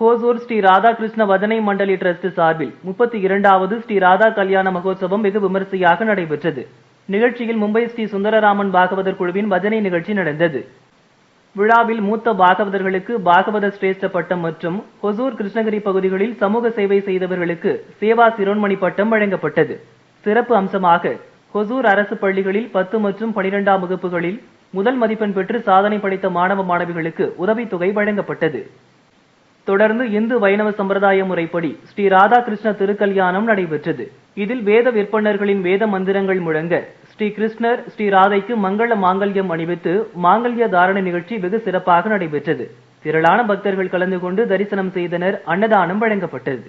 Hosur Shri Radhakrishna வதனை Mandali trust சார்பில் முப்பத்தி இரண்டாவது ஸ்ரீ ராதா கல்யாண மகோத்சவம் வெகு விமரிசையாக நடைபெற்றது. நிகழ்ச்சியில் மும்பை ஸ்ரீ சுந்தரராமன் பாகவதர் குழுவின் வதனை நிகழ்ச்சி நடந்தது. விழாவில் மூத்த பாகவதர்களுக்கு பாகவத சிரேஷ்ட பட்டம் மற்றும் ஹொசூர் கிருஷ்ணகிரி பகுதிகளில் சமூக சேவை செய்தவர்களுக்கு சேவா சிரோன்மணி பட்டம் வழங்கப்பட்டது. சிறப்பு அம்சமாக ஹொசூர் அரசு பள்ளிகளில் பத்து மற்றும் பனிரெண்டாம் வகுப்புகளில் முதல் மதிப்பெண் பெற்று சாதனை படைத்த மாணவ மாணவிகளுக்கு உதவித்தொகை வழங்கப்பட்டது. தொடர்ந்து இந்து வைணவ சம்பிரதாய முறைப்படி ஸ்ரீ ராதாகிருஷ்ண திருக்கல்யாணம் நடைபெற்றது. இதில் வேத விற்பனர்களின் வேத மந்திரங்கள் முழங்க ஸ்ரீ கிருஷ்ணர் ஸ்ரீ ராதைக்கு மங்கள மாங்கல்யம் அணிவித்து மாங்கல்ய தாரண நிகழ்ச்சி வெகு சிறப்பாக நடைபெற்றது. திரளான பக்தர்கள் கலந்து கொண்டு தரிசனம் செய்தனர் அன்னதானம் வழங்கப்பட்டது.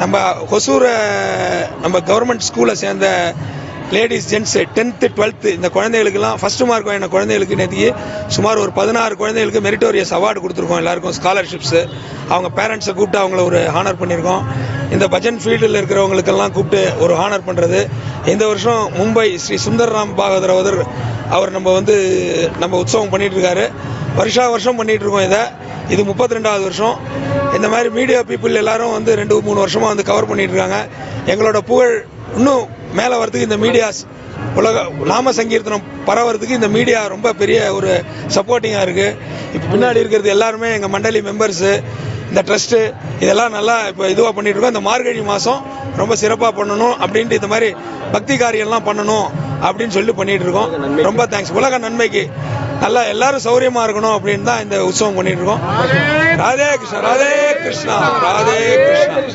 நம்ம ஹொசூர் நம்ம கவர்மெண்ட் ஸ்கூலை சேர்ந்த லேடிஸ் ஜென்ட்ஸ் டென்த்து டுவெல்த்து இந்த குழந்தைகளுக்கெல்லாம் ஃபஸ்ட்டு மார்க் வாங்கின குழந்தைகளுக்கு நேற்றுக்கு சுமார் ஒரு பதினாறு குழந்தைகளுக்கு மெரிட்டோரியஸ் அவார்டு கொடுத்துருக்கோம் எல்லாருக்கும் ஸ்காலர்ஷிப்ஸு அவங்க பேரண்ட்ஸை கூப்பிட்டு அவங்கள ஒரு ஹானர் பண்ணியிருக்கோம். இந்த பஜன் ஃபீல்டில் இருக்கிறவங்களுக்கெல்லாம் கூப்பிட்டு ஒரு ஹானர் பண்ணுறது இந்த வருஷம் மும்பை ஸ்ரீ சுந்தர்ராம் பாகவதர் அவர் அவர் நம்ம வந்து நம்ம உற்சவம் பண்ணிகிட்ருக்காரு வருஷா வருஷம் பண்ணிகிட்ருக்கோம் இருக்கோம் இதை. இது முப்பத்தி ரெண்டாவது வருஷம். இந்த மாதிரி மீடியா பீப்புள் எல்லாரும் வந்து ரெண்டு மூணு வருஷமாக வந்து கவர் பண்ணிட்டு இருக்காங்க. எங்களோட புகழ் இன்னும் மேலே வரதுக்கு இந்த மீடியாஸ் உலக நாம சங்கீர்த்தனம் பரவறதுக்கு இந்த மீடியா ரொம்ப பெரிய ஒரு சப்போர்ட்டிங்காக இருக்குது இப்போ பின்னாடி இருக்கிறது எல்லாருமே எங்கள் மண்டலி மெம்பர்ஸு இந்த ட்ரஸ்ட்டு இதெல்லாம் நல்லா இப்போ இதுவாக பண்ணிட்டு இருக்கோம். இந்த மார்கழி மாதம் ரொம்ப சிறப்பாக பண்ணணும் அப்படின்ட்டு இந்த மாதிரி பக்தி காரியம்லாம் பண்ணணும் அப்படின்னு சொல்லி பண்ணிகிட்டு இருக்கோம். ரொம்ப தேங்க்ஸ் உலக நன்மைக்கு. நல்லா எல்லாரும் சௌரியமா இருக்கணும் அப்படின்னு தான் இந்த உற்சவம் பண்ணிட்டு இருக்கோம். ராதே கிருஷ்ணா ராதே கிருஷ்ணா ராதே கிருஷ்ணா.